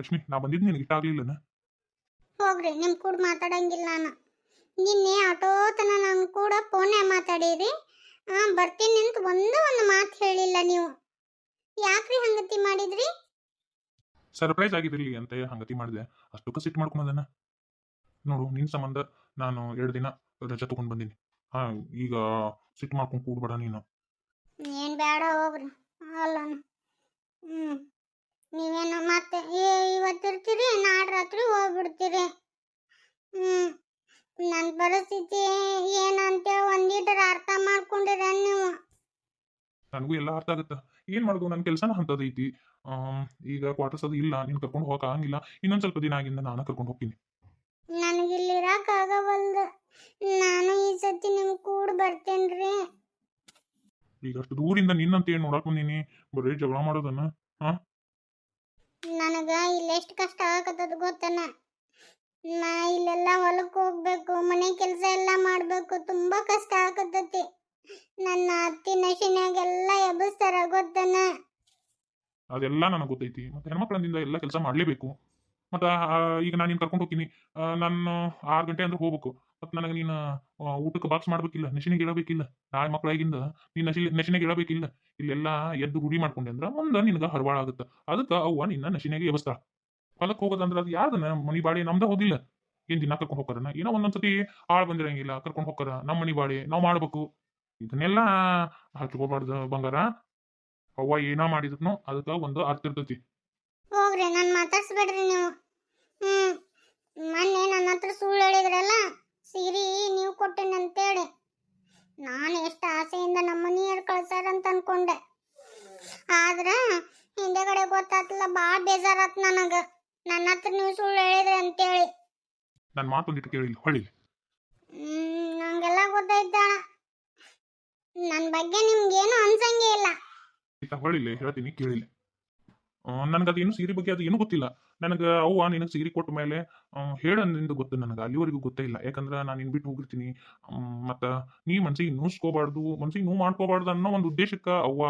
ರಶ್ಮಿ ನಾ ಬಂದಿದ್ದು ನಿನಗೆ ಇಷ್ಟ ಆಗ್ಲಿಲ್ಲನ ಹೋಗ್ರಿ ನಿಮ್ ಕೂಡ ಮಾತಾಡಂಗಿಲ್ಲ ನಾನು. ನಿನ್ನೆ ಆಟೋತನ ನಾನು ಕೂಡ ಫೋನೇ ಮಾತಾಡಿರಿ. ಆ ಬರ್ತೀನಿ ಅಂತ ಒಂದು ಒಂದು ಮಾತು ಹೇಳಿಲ್ಲ ನೀವು. ಯಾಕ್ರಿ ಹಂಗತಿ ಮಾಡಿದ್ರಿ? ಸರ್ಪ್ರೈಸ್ ಆಗಿದ್ರಿ ಅಂತ ಹಂಗತಿ ಮಾಡಿದೆ. ಅಷ್ಟಕ್ಕೆ ಸಿಟ್ಟು ಮಾಡ್ಕೊಂಬದನ ನೋಡು ನಿನ್ ಸಂಬಂಧ ನಾನು ಎರಡು ದಿನ ರಜೆ ತಗೊಂಡ್ ಬಂದೀನಿ. ಹಾ ಈಗ ಸಿಟ್ ಮಾಡ್ಕೊಂಡು ಕೂಡ್ಬೇಡ ನೀನು. ಏನ್ ಬೇಡ ಹೋಗ್ರಿ ಅಲ್ಲ ಹ್ಮ್. ನೀವೇನು ಮತ್ತೆ ಏ- ಇವತ್ತಿರ್ತೀರಿ ನಾಳೆ ರಾತ್ರಿ ಹೋಗ್ಬಿಡ್ತೀರಿ. ಹ್ಮ್ ನನ್ನ ಪರಿಸ್ಥಿತಿ ಏನಂತೇಳಿ ಒಂದೀಟರ ಅರ್ಥ ಮಾಡ್ಕೊಂಡಿರ ನೀವು? ನನಗೂ ಎಲ್ಲ ಅರ್ಥ ಆಗುತ್ತೆ. ಏನ್ ಮಾಡೋದು ನನ್ನ ಕೆಲಸನ ಅಂತದ ಐತಿ. ಈಗ ಕ್ವಾರ್ಟರ್ಸ್ ಅದು ಇಲ್ಲ ನೀನ್ ಕರ್ಕೊಂಡು ಹೋಗಕ್ ಆಗಂಗಿಲ್ಲ. ಇನ್ನೊಂದ್ ಸ್ವಲ್ಪ ದಿನ ಆಗಿಂದ ನಾನು ಕರ್ಕೊಂಡು ಹೋಗ್ತೀನಿ. ನನಗಿಲ್ಲಿರಕ್ ಆಗವಲ್ದು. ನಾನು ಈ ಸತಿ ನಿಮ್ ಕೂಡ ಬರ್ತೇನ್ರಿ. ಈಗ ಅಷ್ಟು ದೂರಿಂದ ನಿನ್ನಂತ ಏನ್ ನೋಡಕ್ ಬಂದೀನಿ? ಬರೀ ಜಗಳ ಮಾಡೋದನ್ನ ನನಗ ಇಲ್ಲೆಷ್ಟು ಕಷ್ಟ ಆಗತ್ತದ ಗೊತ್ತನ? ನಾ ಇಲ್ಲೆಲ್ಲ ಹೊಲಕ್ಕೆ ಹೋಗ್ಬೇಕು, ಮನೆ ಕೆಲಸ ಎಲ್ಲ ಮಾಡ್ಬೇಕು, ತುಂಬಾ ಕಷ್ಟ ಆಗತ್ತತಿ. ನನ್ನ ಅತ್ತಿ ನಶಿನ್ಯಾಗೆಲ್ಲ ಎಬ್ಬಿಸ್ತಾರ ಗೊತ್ತನ? ಅದೆಲ್ಲ ನನಗೆ ಗೊತ್ತೈತಿ. ಮತ್ತೆ ಹೆಣ್ಮಕ್ಳಿಂದ ಎಲ್ಲ ಕೆಲಸ ಮಾಡ್ಲೇಬೇಕು. ಮತ್ತ ಈಗ ನಾನು ನಿನ್ ಕರ್ಕೊಂಡು ಹೋಗ್ತೀನಿ. ನಾನು ಆರು ಗಂಟೆ ಅಂದ್ರೆ ಹೋಗ್ಬೇಕು. ಮತ್ತೆ ನನಗೆ ನೀನು ಊಟಕ್ಕೆ ಬಾಕ್ಸ್ ಮಾಡ್ಬೇಕಿಲ್ಲ, ನೆಶಿನಿಗೆ ಇಡಬೇಕಿಲ್ಲ ನಾಳೆ ಮಕ್ಕಳಾಗಿಂದ ನೀನ್ ನಶಿ ನೆಶಿನಿಗೆ ಇಡಬೇಕಿಲ್ಲ, ಇಲ್ಲೆಲ್ಲ ಎದ್ದು ರೂಢಿ ಮಾಡ್ಕೊಂಡೆ ಅಂದ್ರ ಮುಂದೆ ನಿನಗ ಹರವಾಳ ಆಗುತ್ತೆ. ಅದಕ್ಕೆ ಅವ್ವ ನಿನ್ನ ನಶಿನಿಗೆ ಎಬಸ್ತಾಳ ಹೊಲಕ್ಕೆ ಹೋಗೋದಂದ್ರ ಅದು ಯಾರ್ದನ ಮನಿ ಬಾಡಿ ನಮ್ದ ಹೋದಿಲ್ಲ. ಏನ್ ದಿನ ಕರ್ಕೊಂಡು ಹೋಗ್ಕರನ ಏನೋ ಒಂದೊಂದ್ಸತಿ ಆಳ್ ಬಂದಿರಂಗಿಲ್ಲ, ಕರ್ಕೊಂಡು ಹೋಗ್ಕರ ನಮ್ಮ ಮನಿ ಬಾಡಿ, ನಾವು ಮಾಡ್ಬೇಕು. ಇದನ್ನೆಲ್ಲ ಹಚ್ಕೋಬಾರ್ದು ಬಂಗಾರ. ಅವ್ವ ಏನ ಮಾಡಿದ್ರು ಅದಕ್ಕ ಒಂದು ಅರ್ಥ ಇರ್ತೈತಿ. ಹೋಗ್ರಿ, ನನ್ ಮಾತಾಡ್ಸ್ಬೇಡ್ರಿ ನೀವು. ಹ್ಮ್, ಮೊನ್ನೆ ನನ್ನ ಹತ್ರ ಸುಳ್ಳು ಹೇಳಿದ್ರಲ್ಲ ಸೀರೆ ನೀವು ಕೊಟ್ಟೇನೆ ಅಂತೇಳಿ ನಾನು ಎಷ್ಟು ಆಸೆಯಿಂದ ನಮ್ಮ ಮನೆಯವ್ರು ಕಳ್ಸಾರಂತ ಅನ್ಕೊಂಡೆ ಆದ್ರ ಹಿಂದೆಗಡೆ ಗೊತ್ತಾತ್ಲ ಭಾಳ ಬೇಜಾರಾತ್ ನನಗ. ನನ್ನ ಹತ್ರ ನೀವು ಸುಳ್ಳು ಹೇಳಿದ್ರಿ ಅಂತೇಳಿ. ನನ್ನ ಮಾತೊಂದಿಟ್ಟು ಕೇಳಿಲ್ಲ ಹೊಳ್ಳಿ. ಹ್ಮ್ ನಂಗೆಲ್ಲ ಗೊತ್ತೈತ ನನ್ನ ಬಗ್ಗೆ ನಿಮ್ಗೇನು ಅನ್ಸಂಗೇ ಇಲ್ಲ. ಆಯ್ತಾ ಹೊಳ್ಳಿಲ್ಲ ಹೇಳ್ತೀನಿ ಕೇಳಿಲ್ಲ. ನನಗೆ ಅದು ಏನು ಸೀರೆ ಬಗ್ಗೆ ಅದು ಏನು ಗೊತ್ತಿಲ್ಲ. ನನಗೆ ಅವ್ವ ನಿನಗೆ ಸೀರೆ ಕೊಟ್ಟ ಮೇಲೆ ಹೇಳಂದಿಂದ ಗೊತ್ತು ನನಗೆ ಅಲ್ಲಿವರೆಗೂ ಗೊತ್ತೇ ಇಲ್ಲ. ಯಾಕಂದ್ರೆ ನಾನು ನಿನ್ ಬಿಟ್ಟು ಹೋಗಿರ್ತೀನಿ. ಹ್ಮ್, ಮತ್ತ ನೀ ಮನ್ಸಿಗೆ ನೋಸ್ಕೋಬಾರ್ದು ಮನ್ಸಿಗೆ ನೋವು ಮಾಡ್ಕೋಬಾರ್ದು ಅನ್ನೋ ಒಂದು ಉದ್ದೇಶಕ್ಕೆ ಅವ್ವ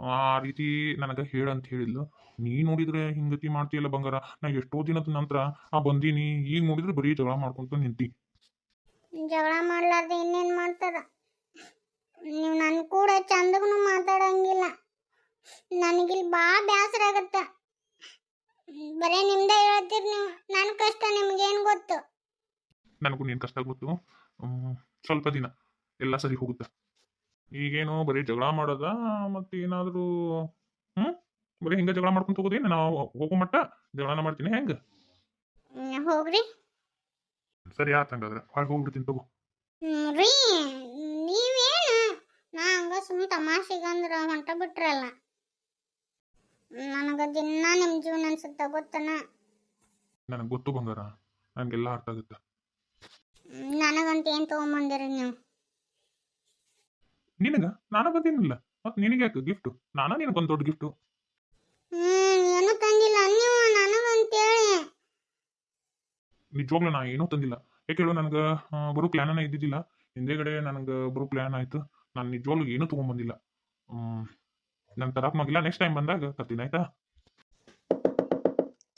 ಆ ರೀತಿ ನನಗೆ ಹೇಳಂತ ಹೇಳಿದ್ಲು. ನೀ ನೋಡಿದ್ರೆ ಹಿಂಗತಿ ಮಾಡ್ತೀಯಲ್ಲ ಬಂಗಾರ? ನಾ ಎಷ್ಟೋ ದಿನದ ನಂತರ ಆ ಬಂದೀನಿ. ಈಗ ನೋಡಿದ್ರೆ ಬರೀ ಜಗಳ ಮಾಡ್ಕೊಂತ ನಿಂತಿ. ಜಗಳ ಮಾಡ್ಲಾರ್ದೆ ಇನ್ನೇನ್ ಮಾಡ್ತಾರ ನೀವು ನನ್ನ ಕೂಡ ಚಂದಗೂ ಮಾತಾಡಂಗಿಲ್ಲ. ನನಗಿಲ್ಲಿ ಬಾ ಬ್ಯಾಸರ ಆಗತ್ತ. ಬರೇ ನಿಮ್ದೇ ಹೇಳ್ತೀರಿ ನೀವು. ನನ್ನ ಕಷ್ಟ ನಿಮ್ಗೇನ್ ಗೊತ್ತು? ನನಗೂ ನೀನ್ ಕಷ್ಟ ಗೊತ್ತು. ಸ್ವಲ್ಪ ದಿನ. ಎಲ್ಲ ಸರಿ ಹೋಗುತ್ತೆ? ಈಗೇನು ಬರೀ ಜಗಳ ಮಾಡೋದ ಮತ್ತೆ ಏನಾದರೂ ಹ್ಮ್? ಬರೀ ಹಿಂಗ ಜಗಳ ಮಾಡ್ಕೊಂತ ಹೋಗೋದೇನು ನಾವು ಹೋಗೋ ಮಟ್ಟ ಜಗಳನ ಮಾಡ್ತೀನಿ ಹೆಂಗ? ಹೋಗ್ರಿ. ಸರಿ ಆತ್ ಹಂಗಾದ್ರೆ ಹೊರಗೆ ಹೋಗ್ಬಿಡ್ತೀನಿ ತಗೋ. ರೀ ನೀವೇನು? ನಾ ಹಂಗ ಸುಮ್ ತಮಾಷೆಗಂದ್ರ ಹೊಂಟ ಬಿಟ್ರಲ್ಲ. ನನಗ ದಿನ ನಿಮ್ ಜೀವನ ಅನ್ಸುತ್ತ ಗೊತ್ತನ? ನನಗೆ ಗೊತ್ತು ಬಂಗಾರ ನನಗೆಲ್ಲ ಅರ್ಥ ಆಗುತ್ತೆ. ನನಗಂತ ಏನ್ ತಗೊಂಬಂದಿರಿ ನೀವು? ನಿನಗ? ನಾನು ಬಂದಿನಿಲ್ಲ. ಮತ್ತೆ ನಿನಗೆ ಯಾಕೆ ಗಿಫ್ಟ್ ನಾನ ಒಂದು ದೊಡ್ಡ ಗಿಫ್ಟ್ ಹ್ಮ್ ಏನು ತಂದಿಲ್ಲ. ನೀವು ನನಗಂತೇಳಿ ನಿಜವಾಗ್ಲೂ ನಾ ಏನೂ ತಂದಿಲ್ಲ. ಯಾಕೆ ಹೇಳು ನನಗೆ ಬರೋ ಪ್ಲ್ಯಾನನೇ ಇದ್ದಿದ್ದಿಲ್ಲ. ಹಿಂದೆಗಡೆ ನನಗೆ ಬರೋ ಪ್ಲ್ಯಾನ್ ಆಯ್ತು. ನಾನು ನಿಜವಾಗ್ಲೂ ಏನೂ ತೊಗೊಂಬಂದಿಲ್ಲ ನನ್ನ ತರಕ್ ಮಗಿಲ್ಲ ನೆಕ್ಸ್ಟ್ ಟೈಮ್ ಬಂದಾಗ ತರ್ತೀನಿ ಆಯ್ತಾ?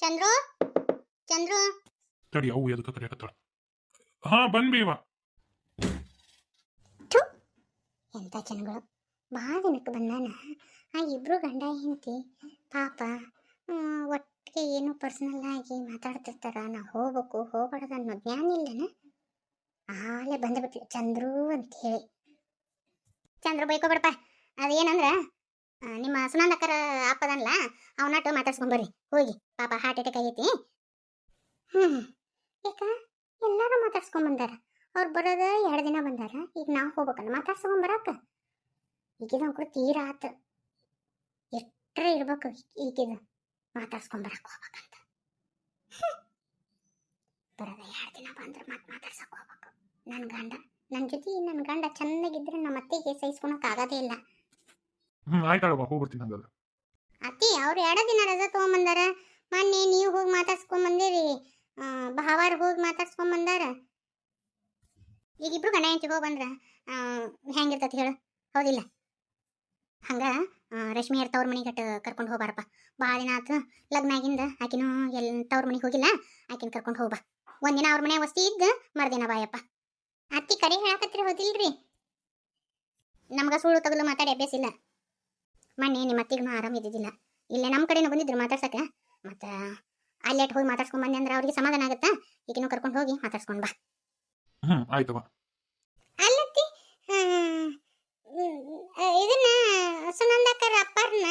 ಚಂದ್ರು? ಚಂದ್ರು? ತಡಿ ಅವು ಎದಕ್ಕೆ ಕರೆಯಕತ್ತಾಳ ಹಾ ಬಂದ್ಬೇವ ಎಂತ ಜನಗಳು? ಭಾಳ ದಿನಕ್ಕೆ ಬಂದಾನ? ಆ ಇಬ್ರು ಗಂಡ ಹೆಂಡತಿ, ಪಾಪ ಒಟ್ಟಿಗೆ ಏನು ಪರ್ಸನಲ್ ಆಗಿ ಮಾತಾಡ್ತಿರ್ತಾರ. ನಾ ಹೋಗ್ಬೇಕು, ಹೋಗ್ಬಾರ್ದು ಅನ್ನೋ ಜ್ಞಾನ ಇಲ್ಲನ? ಆಲೆ ಬಂದ್ಬಿಟ್ಲಿ ಚಂದ್ರು ಅಂತ ಹೇಳಿ. ಚಂದ್ರು ಬೈಕೋಬಿಡಪ್ಪ ಅದೇನಂದ್ರೆ ನಿಮ್ಮ ಸುನಂದಕ್ಕರ ಅಪ್ಪದನ್ಲ ಅವನಟ್ಟು ಮಾತಾಡ್ಸ್ಕೊಂಬರ್ರಿ ಹೋಗಿ. ಪಾಪ ಹಾರ್ಟ್ ಅಟ್ಯಾಕ್ ಆಗೈತಿ. ಹ್ಞೂ ಯಾಕ? ಎಲ್ಲರೂ ಮಾತಾಡ್ಸ್ಕೊಂಬಂದಾರ ಅವ್ರು ಬರೋದ ಎರಡು ದಿನ ಬಂದಾರ. ಈಗ ನಾವು ಹೋಗ್ಬೇಕಲ್ಲ ಮಾತಾಡ್ಸ್ಕೊಂಡ್ ಬರಾಕ ಈಗಿದ ಕೂಡ ತೀರಾ ಆತ. ಎಷ್ಟ್ರ ಇರ್ಬೇಕು ಈಗಿದ. ಮಾತಾಡ್ಸ್ಕೊಂಡ್ ಬರಕ್ ಹೋಗ್ಬೇಕಂತ. ಬರೋದ ಎರಡು ದಿನ ಬಂದ್ರೆ ಮತ್ತೆ ಮಾತಾಡ್ಸಕ್ ಹೋಗ್ಬೇಕು. ನನ್ನ ಗಂಡ ನನ್ನ ಜೊತೆ ನನ್ನ ಗಂಡ ಚೆನ್ನಾಗಿದ್ರೆ ನಮ್ಮ ಅತ್ತೆಗೆ ಸಹಿಸ್ಕೊಳಕ್ ಆಗೋದೇ ಇಲ್ಲ. ಆಯ್ತಾಳವ್ವ ಹೋಗ್ಬಿಡ್ತೀನಿ ಹಂಗಾದ್ರೆ. ಅತ್ತಿ ಅವ್ರು ಎರಡು ದಿನ ರಜಾ ತಗೊಂಬಂದಾರ. ಮೊನ್ನೆ ನೀವು ಹೋಗಿ ಮಾತಾಡ್ಸ್ಕೊಂಬಂದಿರಿ ಭಾವಾರ್ ಹೋಗಿ ಮಾತಾಡ್ಸ್ಕೊಂಬಂದಾರ ಈಗ ಇಬ್ರು ಗಂಡ ಹೆಂಡತಿ ಹೋಗಿ ಬಂದ್ರೆ ಹೆಂಗಿರ್ತತಿ ಹೇಳು? ಹೌದಿಲ್ಲ? ಹಂಗ ರಶ್ಮಿ ಅವ್ರ ತವ್ರ ಮನೆಗೆ ಕರ್ಕೊಂಡು ಹೋಗ್ಬಾರಪ್ಪ. ಭಾಳ ದಿನ ಆತು ಲಗ್ನ ಆಗಿಂದ ಆಕಿನೂ ಎಲ್ಲಿ ತವ್ರ ಮನೆಗೆ ಹೋಗಿಲ್ಲ, ಆಕಿನ ಕರ್ಕೊಂಡು ಹೋಗ್ಬಾ. ಒಂದಿನ ಅವ್ರ ಮನೆ ವಸ್ತಿ ಇದ್ದ, ಮರ್ದಿನ ಬಾಯಪ್ಪ. ಅತ್ತಿ ಕರೆ ಹೇಳಾಕತ್ರಿ ಹೋದಿಲ್ರಿ? ನಮ್ಗ ಸುಳ್ಳು ತಗಲು ಮಾತಾಡಿ ಅಭ್ಯಾಸ ಇಲ್ಲ. ಮೊನ್ನೆ ನಿಮ್ಮ ಅತ್ತಿಗೂ ಆರಾಮ ಇದ್ದಿದ್ದಿಲ್ಲ. ಇಲ್ಲೇ ನಮ್ಮ ಕಡೆನೂ ಬಂದಿದ್ರು ಮಾತಾಡ್ಸಕ್ಕೆ ಮತ್ತು ಅಲ್ಲೇಟ್ ಹೋಗಿ ಮಾತಾಡ್ಸ್ಕೊಂಡ್ ಬಂದೆ ಅಂದ್ರೆ ಅವ್ರಿಗೆ ಸಮಾಧಾನ ಆಗುತ್ತಾ? ಈಗಿನೂ ಕರ್ಕೊಂಡು ಹೋಗಿ ಮಾತಾಡ್ಸ್ಕೊಂಡ್ ಬಾ. ಹ್ಮ್ ಆಯ್ತವ ಇದನ್ನ ಸುನಂದಕ್ಕರ ಅಪ್ಪರ್ನ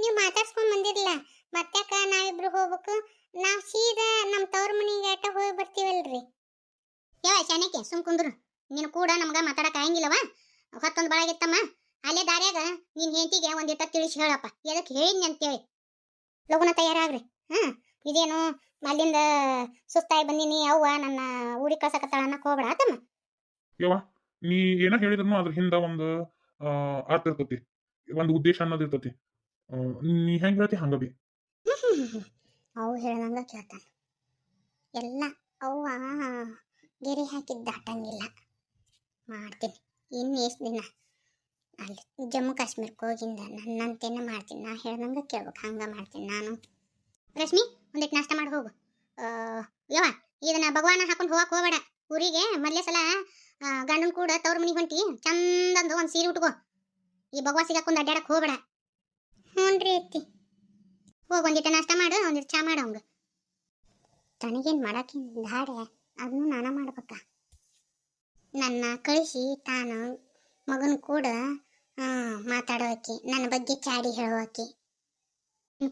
ನೀವು ಮಾತಾಡ್ಸ್ಕೊಂಡ್ ಬಂದಿರಲ್ಲ ಮತ್ತಾಕ ನಾವಿಬ್ರು ಹೋಗ್ಬೇಕು. ನಾವು ಸೀದಾ ನಮ್ಮ ತವ್ರ ಮನೆಗೆ ಆಟ ಹೋಗಿ ಬರ್ತೀವಲ್ರಿ. ಯಾವ ಶಾನಕ್ಕೆ ಸುಮ್ ಕುಂದ್ರು. ನೀನು ಕೂಡ ನಮ್ಗ ಮಾತಾಡಕ್ ಆಗಂಗಿಲ್ಲವ? ಹೊತ್ತೊಂದು ಬಾಳಾಗಿತ್ತಮ್ಮ ಅಲ್ಲೇ ದಾರ್ಯಾಗ ನಿನ್ನ ಹೆಂಡತಿಗೆ ಒಂದಿಟ್ಟ ತಿಳಿಸಿ ಹೇಳಪ್ಪ. ಎದಕ್ಕೆ ಹೇಳಿದ್ನಿ ಅಂತೇಳಿ. ಲಗುನ ತಯಾರಾಗ್ರಿ. ಹ್ಮ್ ಇದೇನು ಅಲ್ಲಿಂದ ಸುಸ್ತಾಗಿ ಬಂದೀನಿ. ಅವ್ವ ನನ್ನ ಊರಿಗೆ ಕಳ್ಸಕತ್ತಾಳ ಅನ್ನಕ್ಕೆ ಹೋಗ್ಬೇಡ. ಆತಮ್ಮ. ಯವ್ವ, ನೀ ಏನೋ ಹೇಳಿದ್ರು ಅದ್ರ ಹಿಂದೆ ಒಂದು ಆ, ಅರ್ಥ ಇರ್ತತಿ ಒಂದು ಉದ್ದೇಶ ಅನ್ನೋದು ಇರ್ತತಿ. ನೀ ಹೆಂಗ್ ಹೇಳ್ತಿ ಹಂಗ ಬಿ. ಅವು ಹೇಳಂಗ ಕೇಳ್ತಾನೆ. ಎಲ್ಲ ಅವ್ವ ಗೆರೆ ಹಾಕಿದ್ದು ದಾಟಂಗಿಲ್ಲ. ಮಾಡ್ತೀನಿ. ಇನ್ನು ಎಷ್ಟು ದಿನ? ಅಲ್ಲಿ ಜಮ್ಮು ಕಾಶ್ಮೀರಕ್ಕೆ ಹೋಗಿಂದ ನನ್ನಂತೇನೆ ಮಾಡ್ತೀನಿ. ನಾ ಹೇಳ್ದಂಗ ಕೇಳ್ಬೇಕು. ಹಂಗ ಮಾಡ್ತೀನಿ ನಾನು. ರಶ್ಮಿ ಒಂದಿಟ್ಟು ನಾಷ್ಟ ಮಾಡಿ ಹೋಗು. ಯವ್ವ ಇದನ್ನ ಭಗವಾನ ಹಾಕೊಂಡು ಹೋಗಕ್ಕೆ ಹೋಗಬೇಡ. ಊರಿಗೆ ಮೊದಲೇ ಸಲ ಗಂಡನ ಕೂಡ ತವ್ರ ಮನಿಗೆ ಹೊಂಟಿ ಚಂದಂದು ಒಂದು ಸೀರೆ ಉಟ್ಕೋ. ಈ ಭಗವಾ ಸಿಗಾಕೊಂದು ಅಡ್ಡಾಡಕ್ಕೆ ಹೋಗಬೇಡ. ಹ್ಞೂ ರೀ ಅತ್ತಿ. ಹೋಗಿ ಒಂದಿಟ್ಟು ನಾಷ್ಟ ಮಾಡು, ಒಂದಿಟ್ಟು ಚಾ ಮಾಡು ಅವಂಗ. ತನಗೇನು ಮಾಡಕ್ಕೆ ದಾಡೆ ಅದನ್ನು ನಾನ ಮಾಡ್ಬೇಕ. ನನ್ನ ಕಳಿಸಿ ತಾನು ಮಗನ ಕೂಡ ಮಾತಾಡೋಕೆ, ನನ್ನ ಬಗ್ಗೆ ಚಾಡಿ ಹೇಳೋಕೆ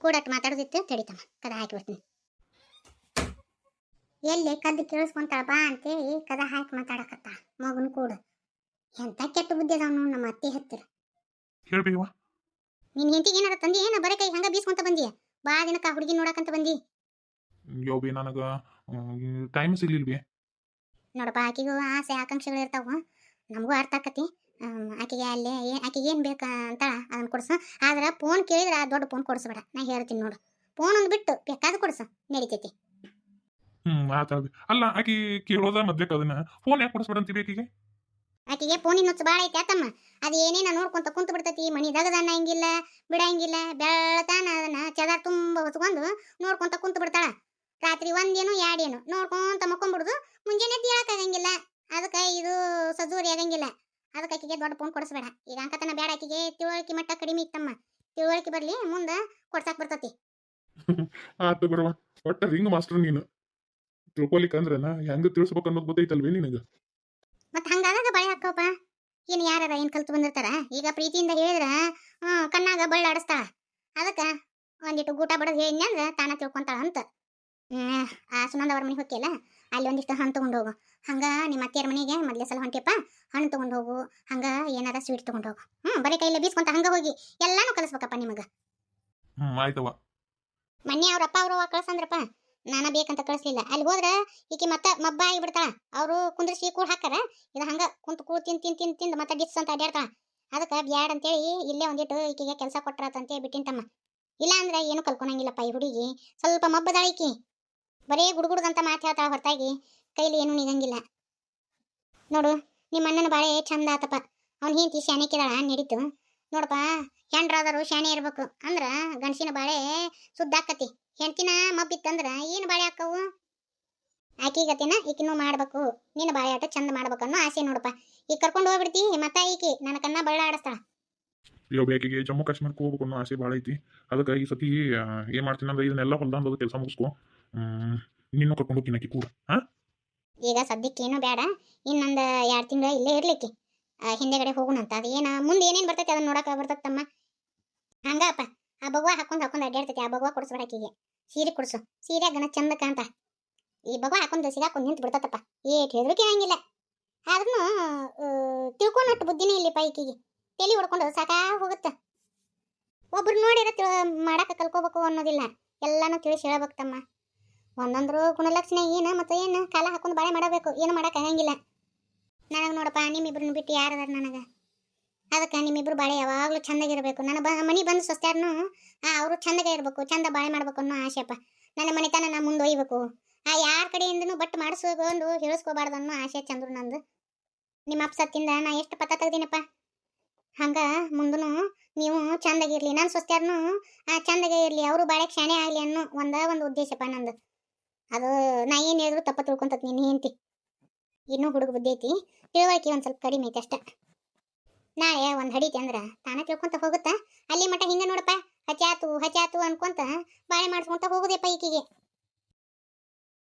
ಕೂಡ ಅಟ್ ಮಾತಾಡೋದಿತ್ತು ತಡಿತಮ್ಮ ಕದ ಹಾಕಿ ಬಿಡ್ತೀನಿ. ಎಲ್ಲಿ ಕದ್ದು ಕೇಳಿಸ್ಕೊಂತಾಳ ಬಾ ಅಂತೇಳಿ ಕದ ಹಾಕಿ ಮಾತಾಡಕತ್ತ ಮಗನ ಕೂಡ. ಎಂತ ಕೆಟ್ಟ ಬುದ್ಧಿ ಅದಾವ ನಮ್ಮ ಅತ್ತೆ ಹತ್ತಿರ ಹೇಳ್ಬೇವ ನಿನ್ ಹೆಂಡತಿಗೆ ಏನಾರ ತಂದಿ? ಏನ ಬರೇ ಕೈ ಹಂಗ ಬೀಸ್ಕೊಂತ ಬಂದಿ? ಬಾ ದಿನಕ್ಕ ಹುಡುಗಿ ನೋಡಕಂತ ಬಂದಿ. ಯೋಬಿ ನನಗ ಟೈಮ್ ಸಿಗ್ಲಿಲ್ ಬಿ. ನೋಡಪ್ಪ ಆಕಿಗೂ ಆಸೆ ಆಕಾಂಕ್ಷೆಗಳು ಇರ್ತಾವ. ನಮಗೂ ಅರ್ಥ ಆಕತಿ. ಆಕೆಗೆ ಅಲ್ಲಿ ಆಕೆಗೆ ಆಕಿಗೆ ಏನ್ ಬೇಕ ಅಂತ ಅದನ್ನ ಕೊಡ್ಸ. ಆದ್ರೆ ಫೋನ್ ಕೇಳಿದ್ರ ದೊಡ್ಡ ಫೋನ್ ಕೊಡ್ಸಬೇಡ. ನಾ ಹೇಳ್ತೀನಿ ನೋಡು. ಫೋನ್ ಒಂದು ಬಿಟ್ಟು ಬೇಕಾದ ಕೊಡ್ಸ. ನಡಿತೈತಿ. ಹ್ಮ್ ಅಲ್ಲ ಆಕಿ ಕೇಳೋದ ಮದ್ಯಕ್ ಅದನ್ನ. ಫೋನ್ ಯಾಕೆ ಕೊಡಿಸ್ಬೇಡ ಅಂತೀವಿ ಆಕಿಗೆ? ಆಕಿಗೆ ಫೋನಿನ ಹುಚ್ಚು ಭಾಳ ಐತಿ ಆತಮ್ಮ. ಅದು ಏನೇನ ನೋಡ್ಕೊಂತ ಕುಂತು ಬಿಡ್ತೈತಿ ಮನಿ ದಗದನ್ನ ಹಂಗಿಲ್ಲ ಬಿಡಂಗಿಲ್ಲ ಬೆಳತಾನ ಅದನ್ನ ಚದಾರ್ ತುಂಬ ಹೊತ್ಕೊಂಡು ನೋಡ್ಕೊಂತ ಕುಂತು ಬಿಡ್ತಾಳ ರಾತ್ರಿ ಒಂದೇನು ಎರಡೇನು ನೋಡ್ಕೊಂತ ಮಕ್ಕೊಂಬಿಡುದು ಮುಂಜಾನೆ ಹೇಳಕ್ಕಾಗಂಗಿಲ್ಲ ಅದಕ್ಕೆ ಇದು ಸಜೂರಿ ಆಗಂಗಿಲ್ಲ. ಅದಕ್ಕೆ ಆಕಿಗೆ ದೊಡ್ಡ ಫೋನ್ ಕೊಡಿಸ್ಬೇಡ. ಈಗ ಅಂಕತನ ಬೇಡ ಆಕಿಗೆ ತಿಳುವಳಿಕೆ ಮಟ್ಟ ಕಡಿಮೆ ಇತ್ತಮ್ಮ. ತಿಳುವಳಿಕೆ ಬರ್ಲಿ ಮುಂದೆ ಕೊಡ್ಸಕ್ ಬರ್ತತಿ. ಆತು ಬರವ ಒಟ್ಟ ರಿಂಗ್ ಮಾಸ್ಟರ್ ನೀನು. ತಿಳ್ಕೊಲಿಕ್ಕೆ ನಾ ಹೆಂಗ ತಿಳಿಸ್ಬೇಕು ಅನ್ನೋದು ಗೊತ್ತೈತಲ್ವೇ ನಿನಗ? ಮತ್ತೆ ಹಂಗಾದಾಗ ಬಳೆ ಹಾಕೋಪ್ಪ ಏನು ಯಾರ ಏನು ಕಲ್ತು ಬಂದಿರ್ತಾರ? ಈಗ ಪ್ರೀತಿಯಿಂದ ಹೇಳಿದ್ರ ಹ್ಮ್ ಕಣ್ಣಾಗ ಬಳ್ಳ ಆಡಿಸ್ತಾಳ. ಅದಕ್ಕ ಒಂದಿಟ್ಟು ಗೂಟ ಬಡದ್ ಹೇಳಿದ್ನಿ ಅಂದ್ರ ತಾನ ತಿಳ್ಕೊಂತಾಳ ಅಂತ. ಹ್ಮ್ ಆ ಸುನಂದ ಅವ್ರ ಮನೆಗೆ ಹೋಗಿಲ್ಲ ಅಲ್ಲಿ ಒಂದಿಷ್ಟು ಹಣ್ಣು ತಗೊಂಡು ಹೋಗು. ಹಂಗ ನಿಮ್ಮ ಅತ್ತೆಯರ ಮನೆಗೆ ಮೊದ್ಲೇ ಸಲ ಹೊಂಟಿಯಪ್ಪ ಹಣ್ಣು ತಗೊಂಡು ಹೋಗು. ಹಂಗ ಏನಾರ ಸ್ವೀಟ್ ತಗೊಂಡು ಹೋಗು. ಹ್ಮ್ ಬರೀ ಕೈಲೇ ಬೀಸ್ಕೊಂತ ಹಂಗ ಹೋಗಿ. ಎಲ್ಲಾನು ಕಲಿಸ್ಬೇಕಪ್ಪ ನಿಮಗ. ಮನೆ ಆಯ್ತವ ಮೊನ್ನೆ ಅವ್ರ ಅಪ್ಪ ಅವರು ಕಳ್ಸಂದ್ರಪ್ಪ. ನಾನ ಬೇಕಂತ ಕಳಿಸ್ಲಿಲ್ಲ. ಅಲ್ಲಿ ಹೋದ್ರೆ ಈಕಿ ಮತ್ತೆ ಮಬ್ಬ ಆಗಿಬಿಡ್ತಾಳ. ಅವರು ಕುಂದ್ರಿಸಿ ಕೂಡ ಹಾಕಾರ ಇದು ಹಂಗೆ ಕುಂತು ಕೂ ತಿಂದು ತಿಂದು ತಿಂದು ತಿಂದು ಮತ್ತೆ ಡಿಸ್ ಅಂತ ಅಡ್ಯಾಡ್ತಾಳ. ಅದಕ್ಕೆ ಬ್ಯಾಡ್ ಅಂತೇಳಿ ಇಲ್ಲೇ ಒಂದಿಟ್ಟು ಈಕೆಗೆ ಕೆಲಸ ಕೊಟ್ರಾತ ಅಂತೇಳಿ ಬಿಟ್ಟಿಂತಮ್ಮ ಇಲ್ಲ ಅಂದ್ರೆ ಏನು ಕಲ್ಕೊಳಂಗಿಲ್ಲಪ್ಪ ಈ ಹುಡುಗಿ. ಸ್ವಲ್ಪ ಮಬ್ಬದಾಳ ಈಕಿ. ಬರೀ ಗುಡುಗುಡುಗಂತ ಮಾತು ಹೇಳ್ತಾಳ ಹೊರತಾಗಿ. ಕೈಲಿ ಏನು ನಿಗಂಗಿಲ್ಲ. ನೋಡು ನಿಮ್ಮ ಅಣ್ಣನ ಬಾಳೆ ಚಂದ ಆತಪ್ಪ. ಅವ್ನ ಹೆಂಡತಿ ಶಾಣಿಕಿದಾಳ ನಡೀತು. ನೋಡಪ್ಪ ಹೆಂಡ್ರಾದರು ಶಾಣೆ ಇರ್ಬೇಕು. ಅಂದ್ರೆ ಗಂಡಸಿನ ಬಾಳೆ ಸುದ್ದಾಕತಿ ಹೆಂಡ್ತಿನ ಮಬ್ಬಿತ್ತಂದ್ರ ಏನು ಬಾಳೆ ಹಾಕವು? ಆಕಿಗತಿನ ಈಕಿನೂ ಮಾಡ್ಬೇಕು ನಿನ್ನ ಬಾಳೆ ಆಟ ಚಂದ ಮಾಡ್ಬೇಕು ಅನ್ನೋ ಆಸೆ ನೋಡಪ್ಪ. ಈಗ ಕರ್ಕೊಂಡು ಹೋಗ್ಬಿಡ್ತಿ ಮತ್ತ ಈಕಿ ನನ್ನ ಕಣ್ಣ ಬಳ್ಳ ಆಡಸ್ತಾಳ. ಬೇಕಿಗೆ ಜಮ್ಮು ಕಾಶ್ಮೀರಕ್ಕೆ ಹೋಗ್ಬೇಕು ಅನ್ನೋ ಆಸೆ ಭಾಳ ಐತಿ. ಅದಕ್ಕೆ ಈ ಸತಿ ಏನ್ ಮಾಡ್ತೀನಿ ಅಂದ್ರೆ ಇದನ್ನೆಲ್ಲ ಹೊಲ್ದಾಂದು ಕೆಲಸ ಮುಗಿಸ್ಕೊ ನಿನ್ನೂ ಕರ್ಕೊಂಡು ಹೋಗ್ತೀನಿ ಆಕಿ ಕೂಡ ಹಾ? ಈಗ ಸದ್ಯಕ್ಕೆ ಏನೂ ಬೇಡ ಇನ್ನೊಂದು ಎರಡು ತಿಂಗಳ ಇಲ್ಲೇ ಇರ್ಲಿಕ್ಕೆ. ಹಿಂದೆಗಡೆ ಹೋಗೋಣಂತ. ಅದು ಏನ ಮುಂದೆ ಏನೇನು ಬರ್ತೈತಿ ಅದನ್ನ ನೋಡಕ್ಕೆ ಬರ್ತೈತಮ್ಮ ಹಂಗಪ್ಪ. ಆ ಬಗವಾ ಹಾಕೊಂಡು ಹಾಕೊಂಡು ಅಡ್ಡಾಡ್ತೈತಿ ಆ ಬಗವಾ ಕೊಡಿಸ್ಬೇಡ ಆಕಿಗೆ ಸೀರೆ ಕೊಡಿಸು. ಸೀರೆ ಗಣ ಚಂದ ಕಾಂತ ಈ ಬಗವಾ ಹಾಕೊಂಡು ಸಿಗಾಕೊಂಡು ನಿಂತು ಬಿಡ್ತತ್ತಪ್ಪ ಏಟ್ ಹೇಳಿದ್ರು ಕೇಳಂಗಿಲ್ಲ. ಆದ್ರೂ ತಿಳ್ಕೊಂಡಟ್ಟು ಬುದ್ಧಿನೇ ಇಲ್ಲಿಪ್ಪ ಈಕಿಗೆ. ತಲೆ ಹೊಡ್ಕೊಂಡು ಸಾಕಾ ಹೋಗುತ್ತೆ. ಒಬ್ರು ನೋಡಿರ ತಿಳ ಮಾಡಕ್ಕೆ ಕಲ್ಕೋಬೇಕು ಅನ್ನೋದಿಲ್ಲ. ಎಲ್ಲಾನು ತಿಳಿಸಿ ಹೇಳ್ಬೇಕು ತಮ್ಮ. ಒಂದೊಂದ್ರು ಗುಣಲಕ್ಷಣ ಏನು ಮತ್ತು ಏನು? ಕಾಲ ಹಾಕೊಂಡು ಬಾಳೆ ಮಾಡಬೇಕು. ಏನು ಮಾಡಕ್ಕೆ ಆಗಂಗಿಲ್ಲ. ನನಗೆ ನೋಡಪ್ಪ ನಿಮ್ಮಿಬ್ರನ್ನ ಬಿಟ್ಟು ಯಾರದಾರ ನನಗೆ? ಅದಕ್ಕೆ ನಿಮ್ಮಿಬ್ರು ಬಾಳೆ ಯಾವಾಗಲೂ ಚಂದಾಗಿರ್ಬೇಕು. ನನ್ನ ಬ, ಮನೆ ಬಂದು ಸೊಸ್ತ್ಯಾರನು, ಆ, ಅವರು ಚಂದಾಗೆ ಇರಬೇಕು, ಚಂದ ಬಾಳೆ ಮಾಡ್ಬೇಕು ಅನ್ನೋ ಆಸೆಪ್ಪ ನನ್ನ ಮನೆತನ ನಾ ಮುಂದೊಯ್ಬೇಕು ಆ, ಯಾರ ಕಡೆಯಿಂದನು ಬಟ್ ಮಾಡಿಸ್ಕೊಂಡು ಹೇಳಿಸ್ಕೋಬಾರ್ದು ಅನ್ನೋ ಆಸೆ ಚಂದ್ರು ನಂದು. ನಿಮ್ಮ ಅಪ್ಪ ಸತ್ತಿಂದ ನಾ ಎಷ್ಟು ಪತ್ತ ತೆಗ್ದೀನಪ್ಪ? ಹಂಗೆ ಮುಂದೂ ನೀವು ಚಂದಾಗಿರ್ಲಿ. ನನ್ನ ಆ, ಚಂದಾಗೆ ಇರಲಿ. ಅವರು ಬಾಳೆ ಕ್ಷಣೆ ಆಗಲಿ ಅನ್ನೋ ಒಂದ ಒಂದು ಉದ್ದೇಶಪ್ಪ ನಂದು. ಅದು ನಾ ಏನು ಹೇಳಿದ್ರು ತಪ್ಪ ತಿಳ್ಕೊಂತತ್ ನೀನು ಹೇಂತಿ ಇನ್ನೂ ಹುಡುಗ ಬುದ್ಧಿ ಐತಿ. ತಿಳುವಳಿಕೆ ಒಂದು ಸ್ವಲ್ಪ ಕಡಿಮೆ ಐತಿ ಅಷ್ಟೇ. ನಾಳೆ ಒಂದು ಹಡಿತಿ ಅಂದ್ರೆ ತಾನ ತಿಳ್ಕೊಂತ ಹೋಗುತ್ತ? ಅಲ್ಲಿ ಮಟ ಹಿಂಗ ನೋಡಪ್ಪ ಹಚಾತು ಹಚಾತು ಅನ್ಕೊಂತ ಬಾಳೆ ಮಾಡ್ಸ್ಕೊಂತ ಹೋಗುದೆಪ್ಪ ಈಕಿಗೆ.